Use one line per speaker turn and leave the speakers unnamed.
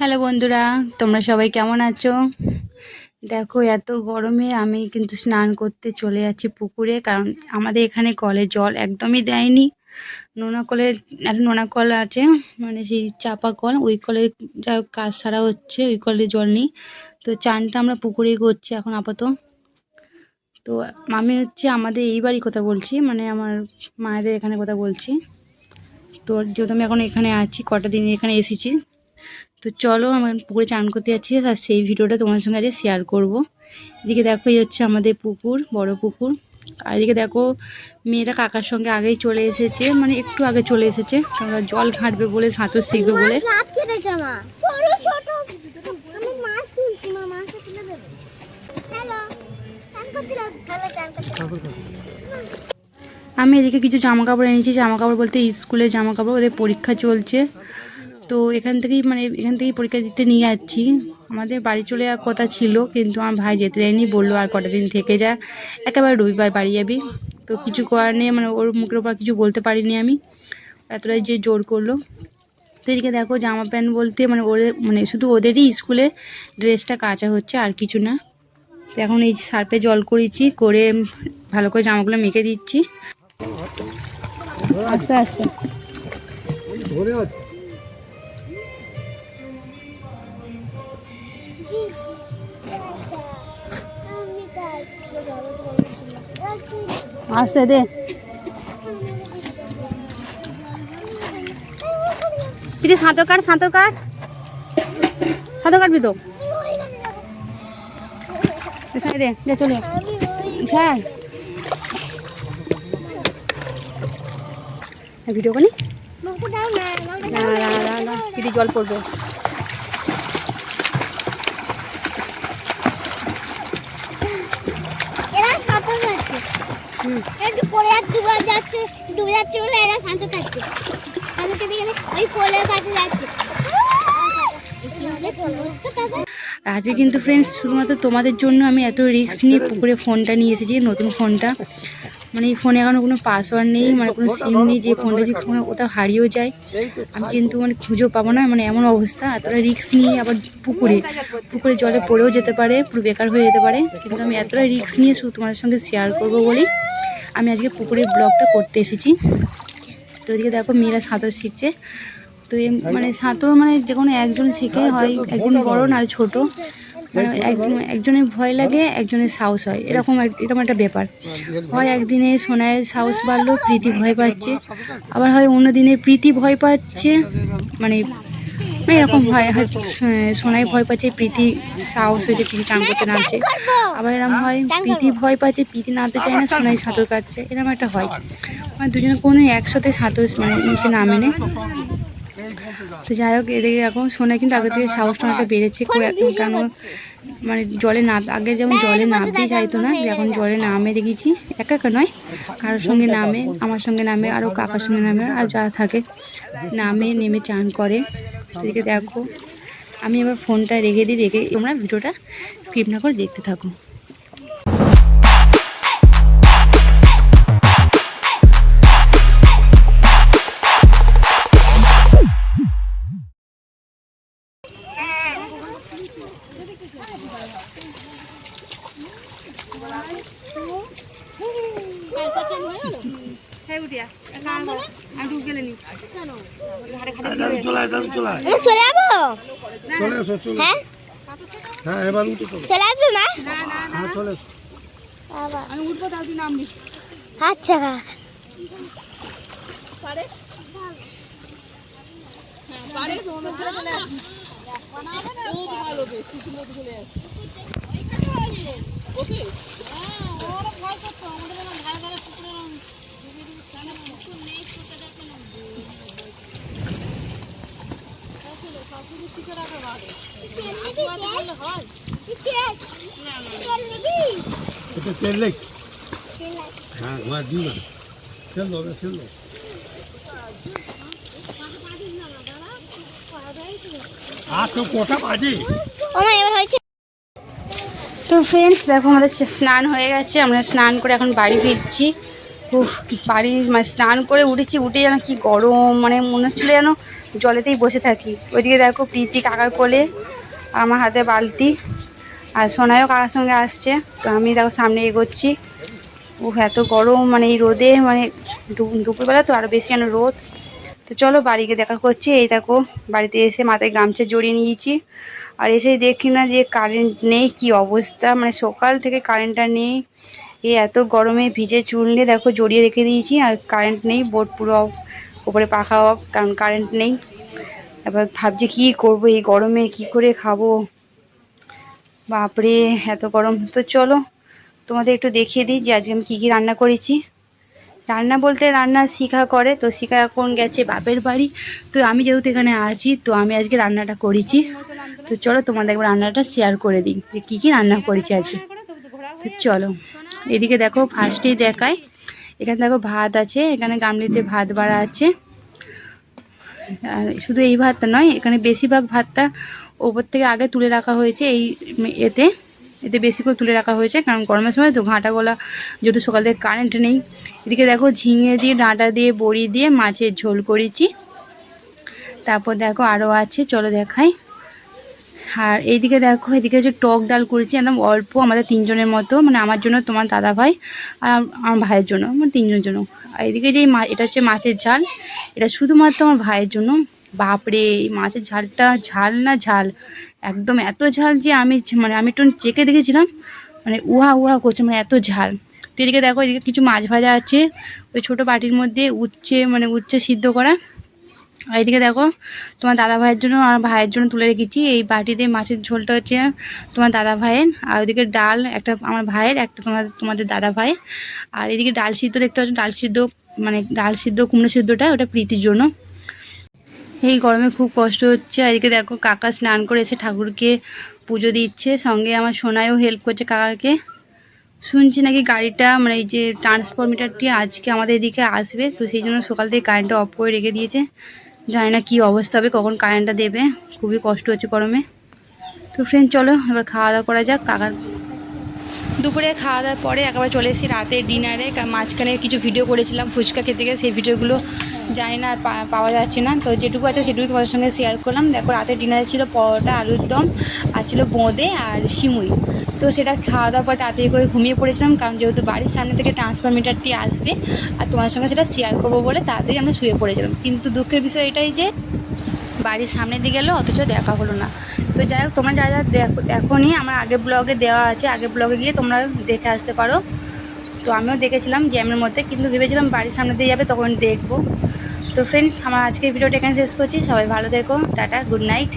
Hello বন্ধুরা, তোমরা সবাই কেমন আছো? দেখো, এত গরমে আমি কিন্তু স্নান করতে চলে যাচ্ছি পুকুরে, কারণ আমাদের এখানে কলে জল একদমই দেয়নি। নোনা কলের একটা নোনা কল আছে মানে সেই চাপা কল, ওই কলে যা কাজ সারা হচ্ছে, ওই কলে জল নেই। তো চানটা আমরা পুকুরেই করছি এখন আপাতত। তো আমি হচ্ছে আমাদের এইবারই কথা বলছি মানে আমার মায়েদের এখানে কথা বলছি। তো যেহেতু আমি এখন এখানে আছি, কটা দিন এখানে এসেছি তো চলো আমার পুকুরে চান করতে যাচ্ছি আর সেই ভিডিওটা তোমার সঙ্গে আজকে শেয়ার করব। এদিকে দেখো এই হচ্ছে আমাদের পুকুর বড় পুকুর। আর এদিকে দেখো মেয়েরা কাকার সঙ্গে আগেই চলে এসেছে মানে একটু আগে চলে এসেছে। আমরা জল ঘাঁটবে বলে সাঁতর শিখবে বলে।
লাভ কেটেছে মা। ছোট ছোট। আমি মাছ তুলছি মা মাছটা তুলে দেবে। হ্যালো টান করছিলাম হ্যালো টান করছিলাম
আমি এদিকে কিছু জামা কাপড় এনেছি। জামা কাপড় বলতে স্কুলে জামা কাপড় ওদের পরীক্ষা চলছে। তো এখান থেকেই মানে এখান থেকেই পরীক্ষা দিতে নিয়ে যাচ্ছি। আমাদের বাড়ি চলে যাওয়ার কথা ছিল কিন্তু আমার ভাই যেতে দেয়নি বলল আর কটা দিন থেকে যা একেবারে রবিবার বাড়ি যাবি। তো কিছু করার নেই মানে ওর মুখের ওপর কিছু বলতে পারিনি আমি। এতটাই যে জোর করল। তো এদিকে দেখো জামা প্যান্ট বলতে মানে ওদের মানে শুধু ওদেরই স্কুলে ড্রেসটা কাচা হচ্ছে আর কিছু না। তো এখন এই সার্পে জল করেছি করে ভালো করে জামাগুলো মেখে দিচ্ছি। আস্তে আস্তে।
ধরে আছে।
আস্তে দে। পিঠে সাঁতর কাট সাঁতর কাট। সাঁতর কাটবি তো? এখানে দে দে চলে ছাড় ভিডিও করি পিঠে জল পড়বে
এরা সাঁতার কাটছে পরে আর ডুবে যাচ্ছে? ডুবে যাচ্ছে বলে এরা কাটছে আমি কেটে গেলে ওই পোলের কাছে যাচ্ছে।
আজকে কিন্তু ফ্রেন্ডস শুধুমাত্র তোমাদের জন্য আমি এত রিস্ক নিয়ে পুকুরে ফোনটা নিয়ে এসেছি, নতুন ফোনটা মানে এই ফোনে এখনও কোনো পাসওয়ার্ড নেই মানে কোনো সিম নেই, যে ফোনটা যদি ফোনে কোথাও হারিয়েও যায়, আমি কিন্তু মানে খুঁজেও পাবো না মানে এমন অবস্থা, এতটা রিস্ক নিয়ে আবার পুকুরে পুকুরে জলে পড়েও যেতে পারে, পুরো বেকার হয়ে যেতে পারে। কিন্তু আমি এতটা রিস্ক নিয়ে শুধু তোমাদের সঙ্গে শেয়ার করব বলেই আমি আজকে পুকুরের ব্লগটা করতে এসেছি। তো এদিকে দেখো মেয়েরা সাঁতার শিখছে। তো মানে সাঁতার মানে যে কোনো একজন শিখে হয়, একজন বড় না ছোট। মানে এক- একজনের ভয় লাগে, একজনের সাহস হয়। এরকম এরকম একটা ব্যাপার। হয় একদিনে সোনায়ের সাহস বাড়লো, প্রীতি ভয় পাচ্ছে। আবার হয় অন্য দিনে প্রীতি ভয় পাচ্ছে। মানে এরকম হয় হয় সোনাই ভয় পাচ্ছে প্রীতি সাহস হয়েছে প্রীতি চান করতে নামছে। আবার এরকম হয় প্রীতি ভয় পাচ্ছে প্রীতি নামতে চায় না সোনাই সাঁতার কাটছে এরকম একটা হয়। মানে দুজনে কোনো একসাথে সাঁতার মানে নিচে নামে না। তো যাই হোক এদিকে এখন সোনা কিন্তু আগে থেকে সাহসটা অনেকটা বেড়েছে কেন মানে জলে না আগে যেমন জলে নামতেই চাইতো না এখন জলে নামে দেখেছি একা একা নয় কারোর সঙ্গে নামে আমার সঙ্গে নামে আরও কাকার সঙ্গে নামে আর যা থাকে নামে নেমে চান করে। এদিকে দেখো। আমি এবার ফোনটা রেখে দিই রেখে তোমরা ভিডিওটা স্কিপ না করে দেখতে থাকো।
চলে আয়, দাদু চলে। আয়।
যাব?
চলে এসো চলে
হ্যাঁ?
হ্যাঁ এবার উঠে চলো।
চলে আসবে মা?
হ্যাঁ চলে এসো।
আমি উঠবো তাও তুই নামবি।
আচ্ছা কাকা
এটা তেল লেগ হ্যাঁ ঘোড়া ডিম আছে তেল দেবে আর তো
ফ্রেন্ডস দেখো আমাদের স্নান হয়ে গেছে। আমরা স্নান করে এখন বাড়ি ফিরছি। বাড়ি মানে স্নান করে উঠেছি, উঠে যেন কি গরম মানে মনে হচ্ছিল যেন জলেতেই বসে থাকি। ওইদিকে দেখো প্রীতি কাকার কোলে আমার হাতে বালতি। আর সোনাইও কাকার সঙ্গে আসছে, তো আমি দেখো সামনে এগোচ্ছি। উফ, এত গরম মানে এই রোদে মানে দুপুরবেলা তো আরও বেশি যেন রোদ। তো চলো বাড়িকে দেখা করছি, এই দেখো বাড়িতে এসে মাথায় গামছা জড়িয়ে নিয়েছি। আর এসেই দেখি না যে কারেন্ট নেই, কি অবস্থা? মানে সকাল থেকে কারেন্টটা নেই। এই এত গরমে ভিজে চুল নিয়ে দেখো জড়িয়ে রেখে দিয়েছি আর কারেন্ট নেই বোর্ড পুরো off, ওপরে পাখা অফ কারণ কারেন্ট নেই। এবার ভাবছি কী করব এই গরমে কি করে খাব? বাপরে এত গরম। তো চলো তোমাদের একটু দেখিয়ে দিই যে আজকে আমি কী কী রান্না করেছি। রান্না বলতে রান্না শিখা করে তো শিখা এখন গেছে বাপের বাড়ি। তো আমি যেহেতু এখানে আছি তো আমি আজকে রান্নাটা করেছি। তো চলো তোমাদের একবার রান্নাটা শেয়ার করে দিই যে কী কী রান্না করেছি আজকে। তো চলো। এদিকে দেখো ফার্স্টেই দেখায়। এখানে দেখো ভাত আছে, এখানে গামলিতে ভাত বাড়া আছে। আর শুধু এই ভাতটা নয়, এখানে বেশিরভাগ ভাতটা ওপর থেকে আগে তুলে রাখা হয়েছে এই এতে। এতে বেশি করে তুলে রাখা হয়েছে, কারণ গরমের সময় তো ঘাঁটা গলা, যেহেতু সকাল থেকে কারেন্ট নেই। এদিকে দেখো ঝিঙে দিয়ে, ডাঁটা দিয়ে, বড়ি দিয়ে, মাছের ঝোল করেছি। তারপর দেখো আরও আছে, চলো দেখাই। আর এইদিকে দেখো, এদিকে হচ্ছে টক ডাল করেছি, একদম অল্প আমাদের তিনজনের মতো মানে আমার জন্য, তোমার দাদা ভাই আর আমার ভাইয়ের জন্য আমার তিনজনের জন্য। আর এদিকে যে এটা হচ্ছে মাছের ঝাল, এটা শুধুমাত্র আমার ভাইয়ের জন্য। বাপরে, এই মাছের ঝালটা ঝাল না ঝাল, একদম এত ঝাল যে আমি মানে আমি একটু চেকে দেখেছিলাম মানে উহা উহা করছে মানে এত ঝাল। তো এদিকে দেখো, এদিকে কিছু মাছ ভাজা আছে, ওই ছোটো বাটির মধ্যে উচ্ছে মানে উচ্ছে সিদ্ধ করা। এদিকে দেখো, তোমার দাদা ভাইয়ের জন্য আর ভাইয়ের জন্য তুলে রেখেছি। এই বাটিতে মাছের ঝোলটা হচ্ছে তোমার দাদা ভাইয়ের আর ওইদিকে ডাল, একটা আমার ভাইয়ের, একটা তোমার, তোমাদের দাদা ভাই আর এদিকে ডাল সিদ্ধ দেখতে পাচ্ছ, ডাল সিদ্ধ মানে ডাল সিদ্ধ, কুমড়ো সিদ্ধটা, ওটা প্রীতির জন্য। এই গরমে খুব কষ্ট হচ্ছে। এদিকে দেখো, কাকা স্নান করে এসে ঠাকুরকে পুজো দিচ্ছে। সঙ্গে আমার সোনাইও হেল্প করছে কাকাকে। শুনছি নাকি গাড়িটা মানে এই যে ট্রান্সফরমিটারটি আজকে আমাদের এদিকে আসবে। তো সেই জন্য সকাল থেকে কারেন্টটা অফ করে রেখে দিয়েছে। জানি না কী অবস্থা হবে, কখন কারেন্টটা দেবে, খুবই কষ্ট হচ্ছে গরমে। তো ফ্রেন্ড চলো, এবার খাওয়া দাওয়া করা যাক, কাকার। দুপুরে খাওয়া দাওয়ার পরে একেবারে চলে এসেছি রাতে ডিনারে মাঝখানে কিছু ভিডিও করেছিলাম, ফুচকা খেতে গিয়ে, সেই ভিডিওগুলো জানি না আর পাওয়া যাচ্ছে না। তো যেটুকু আছে সেটুকু তোমাদের সঙ্গে শেয়ার করলাম। দেখো, রাতে ডিনারে ছিল পরোটা, আলুর দম, আর ছিল বোঁদে আর সিমুই তো সেটা খাওয়া দাওয়ার পর তাড়াতাড়ি করে ঘুমিয়ে পড়েছিলাম, কারণ যেহেতু বাড়ির সামনে থেকে ট্রান্সফরমিটারটি আসবে আর তোমার সঙ্গে সেটা শেয়ার করব বলে তাড়াতাড়ি আমরা শুয়ে পড়েছিলাম। কিন্তু দুঃখের বিষয় এটাই যে বাড়ির সামনের দিকে এলো, অথচ দেখা হলো না। তো যাই হোক, তোমরা যারা দেখো, এখনই আমার আগের ব্লগে দেওয়া আছে, আগের ব্লগে গিয়ে তোমরা দেখে আসতে পারো। তো আমিও দেখেছিলাম জ্যামের মধ্যে, কিন্তু ভেবেছিলাম বাড়ির সামনে দিয়ে যাবে, তখন দেখব। তো ফ্রেন্ডস আমার আজকের ভিডিওটা এখানে শেষ করছি। সবাই ভালো থেকো, টাটা গুড নাইট